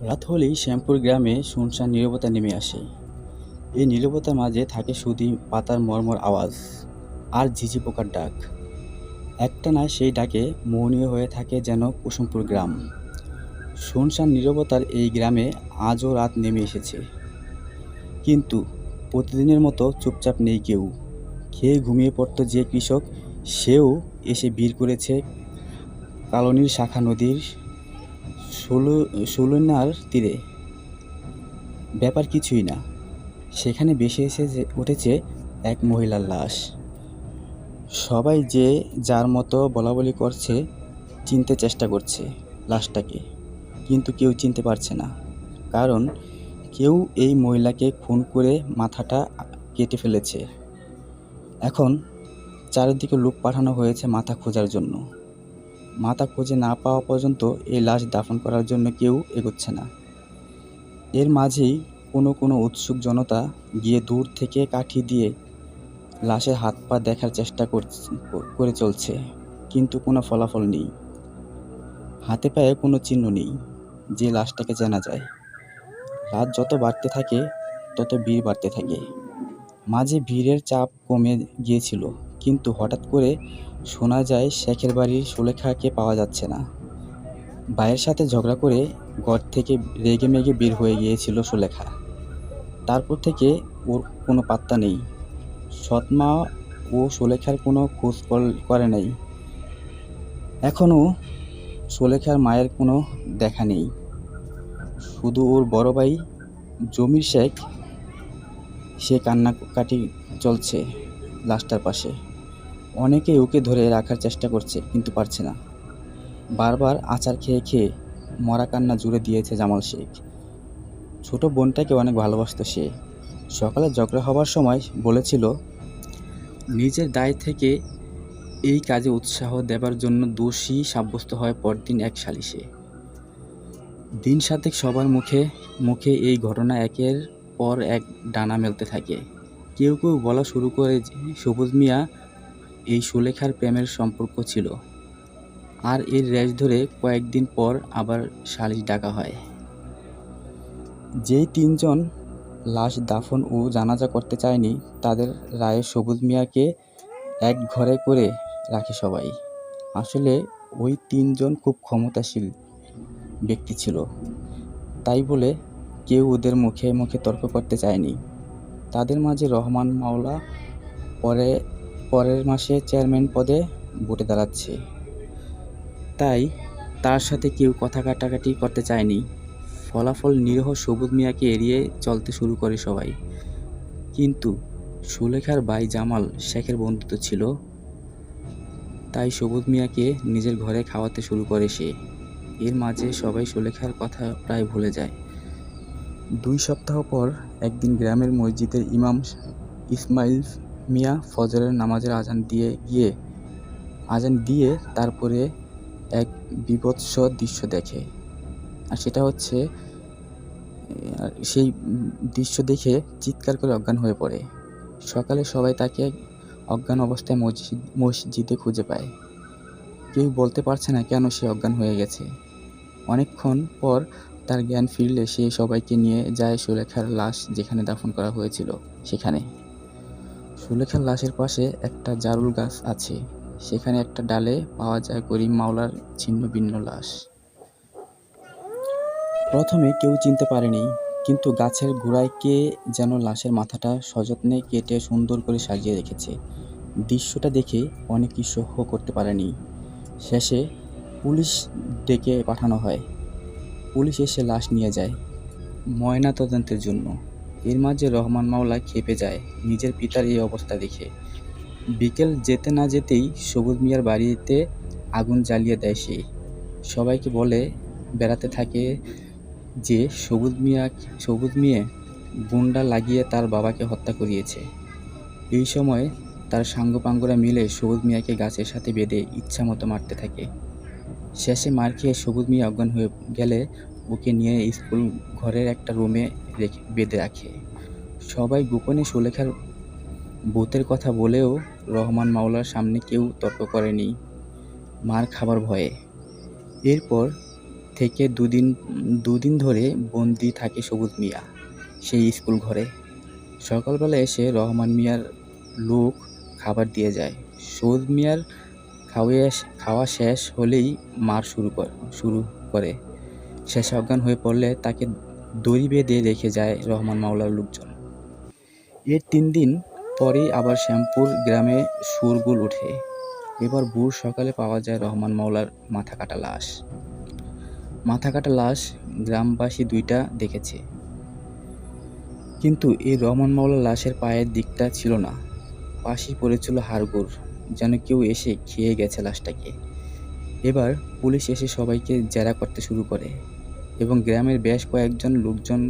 রাত হলেই শ্যামপুর গ্রামে শুনশান নীরবতা নেমে আসে। এই নীরবতার মাঝে থাকে শুধু পাতার মর্মর আওয়াজ আর ঝিঝি পোকার ডাক। একটানা সেই ডাকে মোহনীয় হয়ে থাকে যেন কুসুমপুর গ্রাম। শুনশান নীরবতার এই গ্রামে আজও রাত নেমে এসেছে। কিন্তু প্রতিদিনের মতো চুপচাপ নেই কেউ। খেয়ে ঘুমিয়ে পড়তো যে কৃষক, সেও এসে ভিড় করেছে কালনির শাখা নদীর ষোলো, ষোলনার তীরে। ব্যাপার কিছুই না। সেখানে বেশি এসে যে উঠেছে এক মহিলার লাশ। সবাই যে যার মতো বলাবলি করছে, চিনতে চেষ্টা করছে লাশটাকে। কিন্তু কেউ চিনতে পারছে না। কারণ কেউ এই মহিলাকে খুন করে মাথাটা কেটে ফেলেছে। এখন চারিদিকে লোক পাঠানো হয়েছে মাথা খোঁজার জন্য। মাথা খুঁজে না পাওয়া পর্যন্ত এই লাশ দাফন করার জন্য কেউ এগোচ্ছে না। এর মাঝেই কোনো কোনো উৎসুক জনতা গিয়ে দূর থেকে কাঠি দিয়ে লাশের হাত পা দেখার চেষ্টা করে চলছে, কিন্তু কোনো ফলাফল নেই। হাতে পায়ে কোনো চিহ্ন নেই যে লাশটাকে জানা যায়। রাত যত বাড়তে থাকে, তত ভিড় বাড়তে থাকে। মাঝে ভিড়ের চাপ কমে গিয়েছিল, কিন্তু হঠাৎ করে শোনা যায় শেখের বাড়ির সুলেখাকে পাওয়া যাচ্ছে না। ভাইয়ের সাথে ঝগড়া করে ঘর থেকে রেগে মেগে বের হয়ে গিয়েছিল সুলেখা। তারপর থেকে ওর কোনো পাত্তা নেই। সৎমা ও সুলেখার কোনো খোঁজ কর- নাই। এখনও সুলেখার মায়ের কোনো দেখা নেই। শুধু ওর বড় ভাই জমির শেখ, সে কান্নাকাটি চলছে লাশটার পাশে। অনেকে ওকে ধরে রাখার চেষ্টা করছে, কিন্তু পারছে না। বারবার আচার খেয়ে খেয়ে মরা কান্না জুড়ে দিয়েছে জামাল শেখ। ছোট বোনটাকে অনেক ভালোবাসতো সে। সকালে ঝগড়া হবার সময় বলেছিল, নিজের দায় থেকে এই কাজে উৎসাহ দেবার জন্য দোষী সাব্যস্ত হয় পরদিন এক সালিশে। দিন সাতেক সবার মুখে মুখে এই ঘটনা একের পর এক ডানা মেলতে থাকে। কেউ কেউ বলা শুরু করে যে, সবুজ মিয়া এই সুলেখার প্রেমের সম্পর্ক ছিল। আর এর রেশ ধরে কয়েকদিন পর আবার সালিশ ডাকা হয়। যেই তিনজন লাশ দাফন ও জানাজা করতে চায়নি, তাদের রায়ে সবুজ মিয়াকে এক ঘরে করে রাখে সবাই। আসলে ওই তিনজন খুব ক্ষমতাশীল ব্যক্তি ছিল। তাই বলে কেউ ওদের মুখে মুখে তর্ক করতে চায়নি। তাদের মাঝে রহমান মাওলা পরে পরের মাসে চেয়ারম্যান পদে ভোটে দাঁড়াচ্ছে। তাই তার সাথে কেউ কথা কাটাকাটি করতে চায়নি। ফলাফল নিরীহ সবুজ মিয়াকে এড়িয়ে চলতে শুরু করে সবাই। কিন্তু সুলেখার ভাই জামাল শেখের বন্ধুত্ব ছিল। তাই সবুজ মিয়াকে নিজের ঘরে খাওয়াতে শুরু করে সে। এর মাঝে সবাই সুলেখার কথা প্রায় ভুলে যায়। দুই সপ্তাহ পর একদিন গ্রামের মসজিদের ইমাম ইসমাইল মিয়া ফজরের নামাজের আজান দিয়ে গিয়ে, আজান দিয়ে তারপরে এক বিভৎস দৃশ্য দেখে। আর সেটা হচ্ছে, সেই দৃশ্য দেখে চিৎকার করে অজ্ঞান হয়ে পড়ে। সকালে সবাই তাকে অজ্ঞান অবস্থায় মসজিদ, মসজিদে খুঁজে পায়। কেউ বলতে পারছে না কেন সে অজ্ঞান হয়ে গেছে। অনেকক্ষণ পর তার জ্ঞান ফিরলে সে সবাইকে নিয়ে যায় সুলেখার লাশ যেখানে দাফন করা হয়েছিল, সেখানে। সুলেখার লাশের পাশে একটা জারুল গাছ আছে। সেখানে একটা ডালে পাওয়া যায় করিম মাওলার ছিন্ন ভিন্ন লাশ। প্রথমে কেউ চিনতে পারেনি, কিন্তু গাছের গোড়ায় কে যেন লাশের মাথাটা সযত্নে কেটে সুন্দর করে সাজিয়ে রেখেছে। দৃশ্যটা দেখে অনেকেই সহ্য করতে পারেনি। শেষে পুলিশ ডেকে পাঠানো হয়। পুলিশ এসে লাশ নিয়ে যায় ময়না তদন্তের জন্য। এর মাঝে রহমান মাওলা খেপে যায় নিজের পিতার এই অবস্থা দেখে। বিকেল যেতে না যেতেই সবুজ মিয়ার বাড়িতে আগুন জ্বালিয়ে দেয় সে। সবাইকে বলে, বেড়াতে থাকে যে সবুজ মিয়া সবুজ মিয়া গুন্ডা লাগিয়ে তার বাবাকে হত্যা করিয়েছে। এই সময় তার সাঙ্গপাঙ্গরা মিলে সবুজ মিয়াকে গাছের সাথে বেঁধে ইচ্ছা মতো মারতে থাকে। শেষে মার খেয়ে সবুজ মিয়া অজ্ঞান হয়ে গেলে ওকে নিয়ে স্কুল ঘরের একটা রুমে বেঁধে রাখে। সবাই গোপনে সুলেখার ভূতের কথা বলেও রহমান মাওলার সামনে কেউ তর্ক করেনি মার খাবার ভয়ে। এরপর থেকে দুদিন দুদিন ধরে বন্দি থাকে সবুজ মিয়া সেই স্কুল ঘরে। সকালবেলা এসে রহমান মিয়ার লোক খাবার দিয়ে যায়। সবুজ মিয়ার খাওয়া খাওয়া শেষ হলেই মার শুরু কর শুরু করে। শেষ অজ্ঞান হয়ে পড়লে তাকে দড়ি বেঁধে রেখে যায় রহমান মাওলার লোকজন। এর তিন দিন পরেই আবার শ্যামপুর গ্রামে সুরগুল ওঠে। এবার ভোর সকালে পাওয়া যায় রহমান মাওলার মাথা কাটা লাশ। মাথা কাটা লাশ গ্রামবাসী দুইটা দেখেছে। কিন্তু এই রহমান মাওলার লাশের পায়ের দিকটা ছিল না। পাশেই পড়েছিল হাড়গোড়, যেন কেউ এসে খেয়ে গেছে লাশটাকে। এবার পুলিশ এসে সবাইকে জেরা করতে শুরু করে। এবং গ্রামের বেশ কয়েকজন লোকজন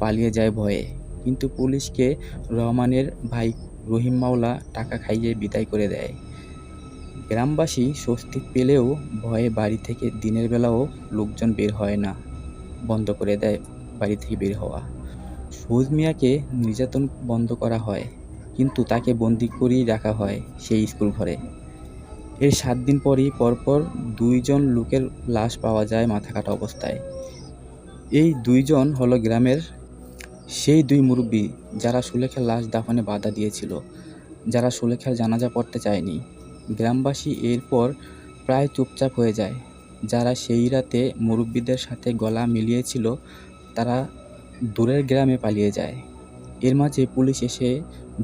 পালিয়ে যায় ভয়ে। কিন্তু পুলিশকে রহমানের ভাই রহিম মাওলা টাকা খাইয়ে বিদায় করে দেয়। গ্রামবাসী স্বস্তি পেলেও ভয়ে বাড়ি থেকে দিনের বেলাও লোকজন বের হয় না, বন্ধ করে দেয় বাড়ি থেকে বের হওয়া। সুজ মিয়াকে নির্যাতন বন্ধ করা হয়, কিন্তু তাকে বন্দি করেই রাখা হয় সেই স্কুল ঘরে। এর সাত দিন পরই পরপর দুইজন লোকের লাশ পাওয়া যায় মাথা কাটা অবস্থায়। এই দুইজন হলো গ্রামের সেই দুই মুরব্বী যারা সুলেখার লাশ দাফনে বাধা দিয়েছিল, যারা সুলেখার জানাজা পড়তে চায়নি। গ্রামবাসী এরপর প্রায় চুপচাপ হয়ে যায়। যারা সেই রাতে মুরব্বীদের সাথে গলা মিলিয়েছিল, তারা দূরের গ্রামে পালিয়ে যায়। এর মাঝে পুলিশ এসে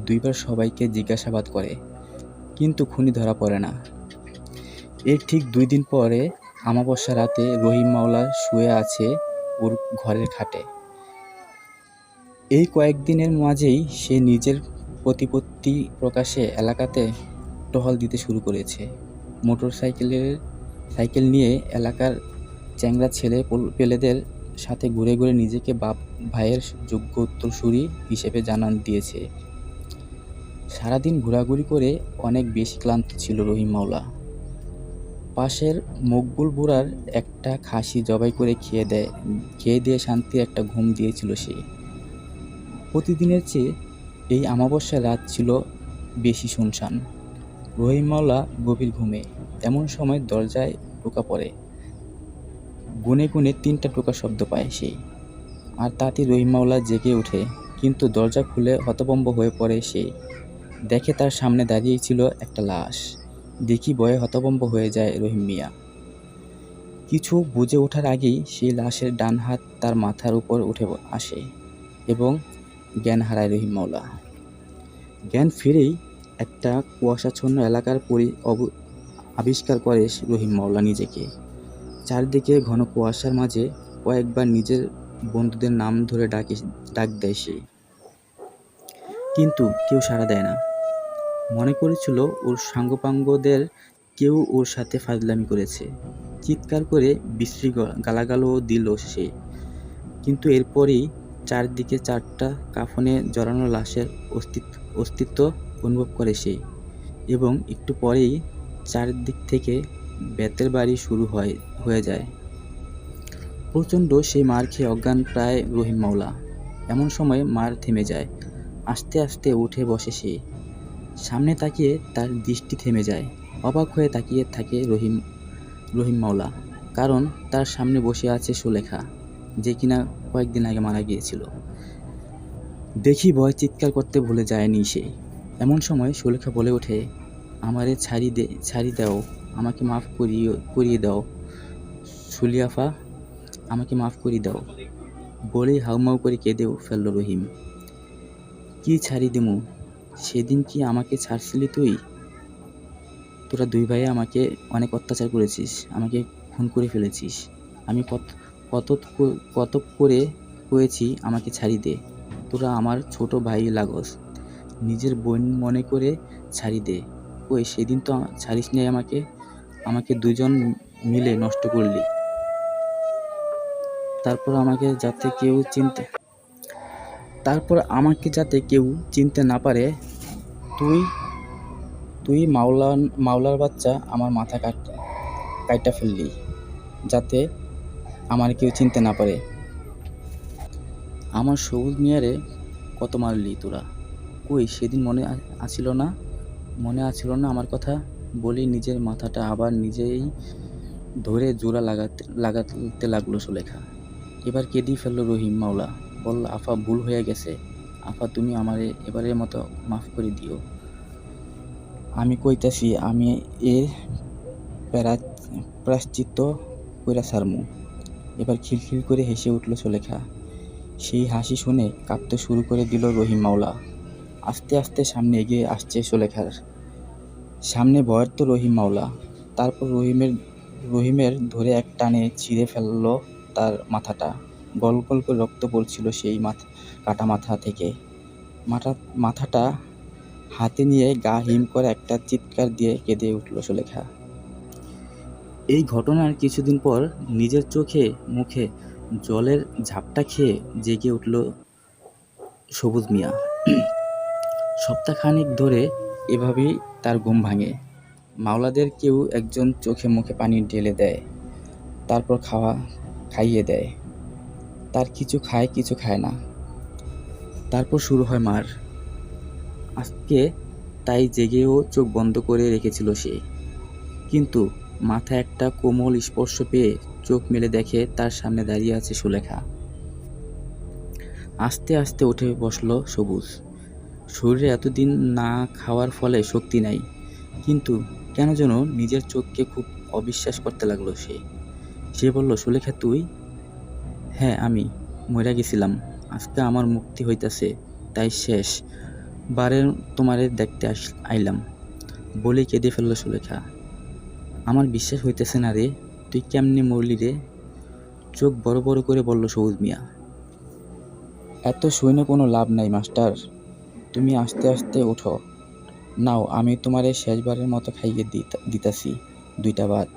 দুইবার সবাইকে জিজ্ঞাসাবাদ করে, কিন্তু খুনি ধরা পড়ে না। এর ঠিক দুই দিন পরে আমাবস্যা রাতে রহিম মাওলা শুয়ে আছে ওর ঘরের খাটে। এই কয়েকদিনের মাঝেই সে নিজের প্রতিপত্তি প্রকাশে এলাকাতে টহল দিতে শুরু করেছে। মোটর সাইকেলের, সাইকেল নিয়ে এলাকার চ্যাংরা ছেলে পেলেদের সাথে ঘুরে ঘুরে নিজেকে বাপ, ভাইয়ের যোগ্য উত্তরসূরি হিসেবে জানান দিয়েছে। সারাদিন ঘোরাঘুরি করে অনেক বেশি ক্লান্ত ছিল রহিম মাওলা। পাশের মকবুল বুড়ার একটা খাসি জবাই করে খেয়ে দেয়, খেয়ে দিয়ে শান্তির একটা ঘুম দিয়েছিল সে। প্রতিদিনের চেয়ে এই আমাবস্যার রাত ছিল বেশি শুনশান। রহিম মাওলা গভীর ঘুমে, এমন সময় দরজায় টোকা পড়ে। গুনে গুনে তিনটা টোকা শব্দ পায় সেই আর তাতে রহিম জেগে ওঠে, কিন্তু দরজা খুলে হতভম্ব হয়ে পড়ে সে। দেখে তার সামনে দাঁড়িয়েই ছিল একটা লাশ। দেখি বয়ে হতভম্ব হয়ে যায় রহিম মিয়া। কিছু বুঝে ওঠার আগেই সেই লাশের ডান হাত তার মাথার উপর উঠে আসে এবং জ্ঞান হারায় রহিম মাওলা। জ্ঞান ফিরেই একটা কুয়াশাচ্ছন্ন এলাকার পরি আবিষ্কার করে রহিম মাওলা নিজেকে। চারদিকে ঘন কুয়াশার মাঝে কয়েকবার নিজের বন্ধুদের নাম ধরে ডাকে ডাক দেয় সে। কিন্তু কেউ সাড়া দেয় না। মনে করেছিল ওর সাঙ্গপাঙ্গদের কেউ ওর সাথে ফাজলামি করেছে। চিৎকার করে বিশ্রী গালাগালও দিল সে। কিন্তু এরপরই চারদিকে চারটা কাফনে জড়ানো লাশের অস্তিত্ব অস্তিত্ব অনুভব করে সে এবং একটু পরেই চারদিক থেকে বেতের বাড়ি শুরু হয়, হয়ে যায়। প্রচণ্ড সেই মার খেয়ে অজ্ঞান প্রায় রহিম মাওলা। এমন সময় মার থেমে যায়। আস্তে আস্তে উঠে বসে সে। সামনে তাকিয়ে তার দৃষ্টি থেমে যায়। অবাক হয়ে তাকিয়ে থাকে রহিম রহিম মাওলা, কারণ তার সামনে বসে আছে সুলেখা, যে কিনা কয়েকদিন আগে মারা গিয়েছিল। দেখি ভয় চিৎকার করতে ভুলে যায়নি সে। এমন সময় সুলেখা বলে ওঠে, আমারে ছাড়ি দে, ছাড়ি দাও, আমাকে মাফ করিয়ে করিয়ে দাও। সুলিয়াফা, আমাকে মাফ করিয়ে দাও। বলেই হাউমাউ করে কেঁদেও ফেলল রহিম। কি ছাড়ি দিমু? সেদিন কি আমাকে ছাড়ছিলি তুই? তোরা দুই ভাই আমাকে অনেক অত্যাচার করেছিস, আমাকে খুন করে ফেলেছিস। আমি কত কত কত করে কয়েছি আমাকে ছাড়ি দে। তোরা আমার ছোট ভাই লাগস, নিজের বোন মনে করে ছাড়ি দে। ওই সেদিন তো ছাড়িস নি আমাকে আমাকে দুজন মিলে নষ্ট করলি। তারপর আমাকে যাতে কেউ চিনতে তারপর আমাকে যাতে কেউ চিনতে না পারে, তুই তুই মাওলান মাওলার বাচ্চা আমার মাথা কাট, কাইটা ফেললি, যাতে আমার কেউ চিনতে না পারে। আমার সবুজ মিয়ারে কত মারলি তোরা? কই, সেদিন মনে আছিল না? মনে আছিল না আমার কথা? বলি নিজের মাথাটা আবার নিজেই ধরে জোড়া লাগাতে লাগাতে লাগল সুলেখা। এবার কেঁদেই ফেলল রহিম মাওলা। বলল আফা, ভুল হয়ে গেছে। আফা, তুমি আমারে এবারের মতো মাফ করে দিও। আমি কইতাছি, আমি এর প্যারা প্রাশ্চিত্য কইরা সারমু এবার খিলখিল করে হেসে উঠল সুলেখা। সেই হাসি শুনে কাঁপতে শুরু করে দিল রহিম মাওলা। আস্তে আস্তে সামনে এগিয়ে আসছে সুলেখার। সামনে ভয়ের তো রহিম মাওলা। তারপর রহিমের রহিমের ধরে এক টানে ছিঁড়ে ফেলল তার মাথাটা। গল গল করে রক্ত পড়ছিল সেই মাথা, কাটা মাথা থেকে। মাথা, মাথাটা হাতে নিয়ে গা হিম করে একটা চিৎকার দিয়ে কেঁদে উঠল সুলেখা। এই ঘটনার কিছুদিন পর নিজের চোখে, মুখে জলের ঝাপটা খেয়ে জেগে উঠল সবুজ মিয়া। সপ্তাহখানিক ধরে এভাবেই তার ঘুম ভাঙে। মাওলাদের কেউ একজন চোখে মুখে পানি ঢেলে দেয়, তারপর খাওয়া, খাইয়ে দেয়। তার কিছু খায় কিছু খায় না। তারপর শুরু হয় মার। আজকে তাই জেগেও চোখ বন্ধ করে রেখেছিল সে। কিন্তু মাথায় একটা কোমল স্পর্শ পেয়ে চোখ মেলে দেখে তার সামনে দাঁড়িয়ে আছে সুলেখা। আস্তে আস্তে উঠে বসল সবুজ। শরীরে এতদিন না খাওয়ার ফলে শক্তি নাই। কিন্তু কেন যেন নিজের চোখকে খুব অবিশ্বাস করতে লাগল সে। সে বলল, সুলেখা, তুই হ্যাঁ আমি মরে গেছিলাম। আজকে আমার মুক্তি হইতাছে, তাই শেষ। বারে তোমারে দেখতে আস আইলাম। বলে কেঁদে ফেলল সুলেখা। আমার বিশ্বাস হইতেছে না রে, তুই কেমনে মরলি রে? চোখ বড় বড় করে বলল সবুজ মিয়া। এত শুনে কোনো লাভ নাই, মাস্টার। তুমি আস্তে আস্তে ওঠো। নাও, আমি তোমারে শেষবারের মতো খাইয়ে দিতা- দিতাছি দুইটা ভাত।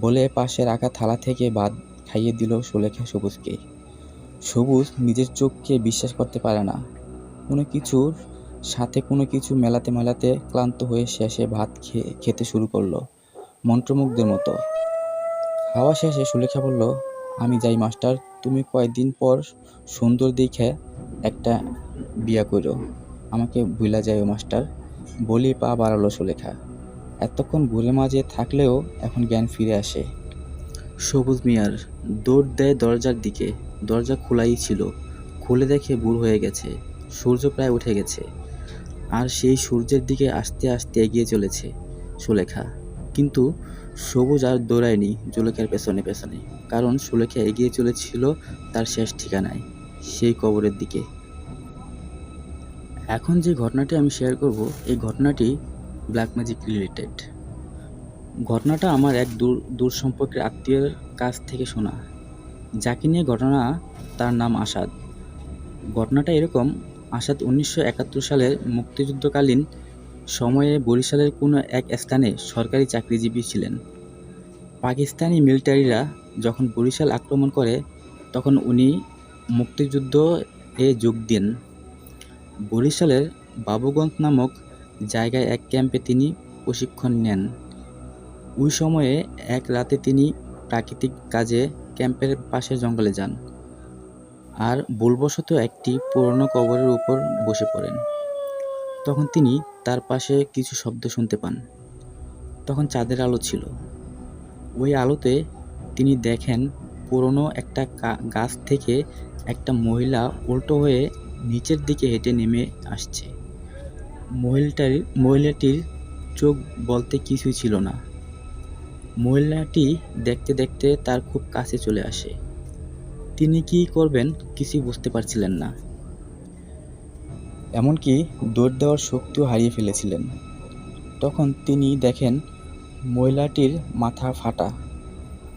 বলে পাশে রাখা থালা থেকে ভাত খাইয়ে দিল সুলেখা সবুজকে। সবুজ নিজের চোখকে বিশ্বাস করতে পারে না। কোনো কিছুর সাথে কোনো কিছু মেলাতে মেলাতে ক্লান্ত হয়ে শেষে ভাত খেয়ে খেতে শুরু করল, মন্ত্রমুগ্ধের মতো। খাওয়া শেষে সুলেখা বলল, আমি যাই, মাস্টার। তুমি কয়েকদিন পর সুন্দর দেখে একটা বিয়া করো আমাকে ভুলা যাইও, মাস্টার। বলি পা বাড়ালো সুলেখা। এতক্ষণ ঘুরে মাঝে থাকলেও এখন জ্ঞান ফিরে আসে। সবুজ মিয়ার দৌড় দেয় দরজার দিকে। দরজা খোলাই ছিল। খুলে দেখে বুড় হয়ে গেছে। সূর্য প্রায় উঠে গেছে। আর সেই সূর্যের দিকে আস্তে আস্তে এগিয়ে চলেছে সুলেখা। কিন্তু সবুজ আর দৌড়ায়নি জুলেখার পেছনে পেছনে। কারণ সুলেখা এগিয়ে চলেছিল তার শেষ ঠিকানায়, সেই কবরের দিকে। এখন যে ঘটনাটি আমি শেয়ার করব, এই ঘটনাটি ব্ল্যাক ম্যাজিক রিলেটেড ঘটনাটা আমার এক দূর দূর সম্পর্কের আত্মীয়ের কাছ থেকে শোনা। যাকে নিয়ে ঘটনা, তার নাম আসাদ। ঘটনাটা এরকম, আসাদ উনিশশো একাত্তর সালের মুক্তিযুদ্ধকালীন সময়ে বরিশালের কোনো এক স্থানে সরকারি চাকরিজীবী ছিলেন। পাকিস্তানি মিলিটারিরা যখন বরিশাল আক্রমণ করে, তখন উনি মুক্তিযুদ্ধ এ যোগ দেন। বরিশালের বাবুগঞ্জ নামক জায়গায় এক ক্যাম্পে তিনি প্রশিক্ষণ নেন। ওই সময়ে এক রাতে তিনি প্রাকৃতিক কাজে ক্যাম্পের পাশে জঙ্গলে যান আর ভুলবশত একটি পুরনো কবরের উপর বসে পড়েন। তখন তিনি তার পাশে কিছু শব্দ শুনতে পান। তখন চাঁদের আলো ছিল। ওই আলোতে তিনি দেখেন পুরনো একটা গাছ থেকে একটা মহিলা উল্টো হয়ে নিচের দিকে হেঁটে নেমে আসছে। মহিলাটার, মহিলাটির চোখ বলতে কিছুই ছিল না। মহিলাটি দেখতে দেখতে তার খুব কাছে চলে আসে। তিনি কি করবেন কিছুই বুঝতে পারছিলেন না। এমনকি দৌড় দেওয়ার শক্তিও হারিয়ে ফেলেছিলেন। তখন তিনি দেখেন মহিলাটির মাথা ফাটা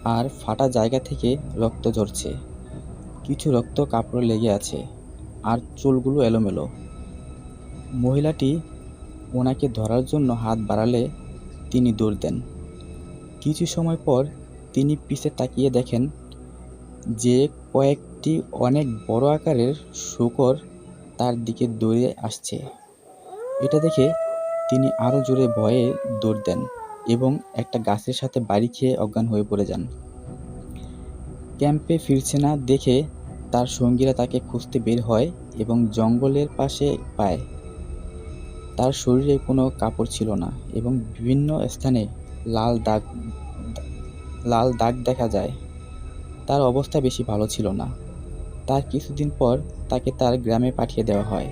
আর ফাটা জায়গা থেকে রক্ত ঝরছে। কিছু রক্ত কাপড়ে লেগে আছে আর চুলগুলো এলোমেলো। মহিলাটি ওনাকে ধরার জন্য হাত বাড়ালে তিনি দৌড় দেন। কিছু সময় পর তিনি পিছে তাকিয়ে দেখেন যে কয়েকটি অনেক বড় আকারের শূকর তার দিকে দৌড়ে আসছে। এটা দেখে তিনি আরও জোরে ভয়ে দৌড় দেন এবং একটা গাছের সাথে বাড়ি খেয়ে অজ্ঞান হয়ে পড়ে যান। ক্যাম্পে ফিরছে না দেখে তার সঙ্গীরা তাকে খুঁজতে বের হয় এবং জঙ্গলের পাশে পায়। তার শরীরে কোনো কাপড় ছিল না এবং বিভিন্ন স্থানে লাল দাগ লাল দাগ দেখা যায়। তার অবস্থা বেশি ভালো ছিল না। তার কিছুদিন পর তাকে তার গ্রামে পাঠিয়ে দেওয়া হয়।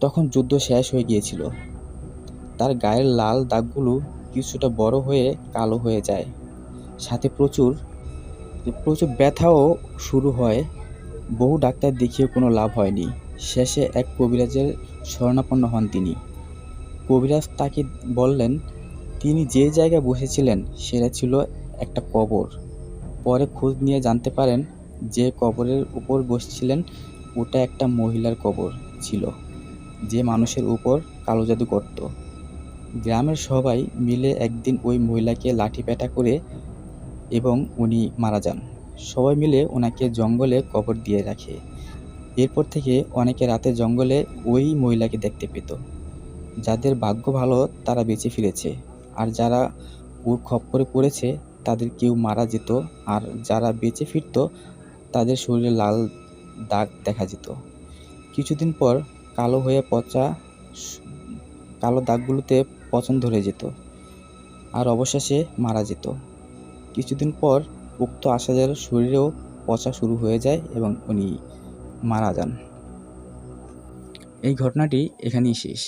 তখন যুদ্ধ শেষ হয়ে গিয়েছিল। তার গায়ের লাল দাগগুলো কিছুটা বড় হয়ে কালো হয়ে যায়। সাথে প্রচুর প্রচুর ব্যথাও শুরু হয়। বহু ডাক্তার দেখিয়ে কোনো লাভ হয়নি। শেষে এক কবিরাজের শরণাপন্ন হন তিনি। কবিরাজ তাকে বললেন তিনি যে জায়গায় বসেছিলেন, সেটা ছিল একটা কবর। পরে খোঁজ নিয়ে জানতে পারেন যে কবরের উপর বসছিলেন, ওটা একটা মহিলার কবর ছিল, যে মানুষের উপর কালো জাদু করত। গ্রামের সবাই মিলে একদিন ওই মহিলাকে লাঠি পেটা করে এবং উনি মারা যান। সবাই মিলে ওনাকে জঙ্গলে কবর দিয়ে রাখে। এরপর থেকে অনেকে রাতে জঙ্গলে ওই মহিলাকে দেখতে পেত, যাদের ভাগ্য ভালো তারা বেঁচে ফিরেছে। আর যারা ওর খপ্পরে পড়েছে, তাদের কেউ মারা যেত। আর যারা বেঁচে ফিরতো, তাদের শরীরে লাল দাগ দেখা যেত। কিছুদিন পর কালো হয়ে পচা কালো দাগগুলোতে পচন ধরে যেত আর অবশেষে মারা যেত। কিছুদিন পর উক্ত আসাদের শরীরেও পচা শুরু হয়ে যায় এবং উনি মারা যান। এই ঘটনাটি এখানেই শেষ।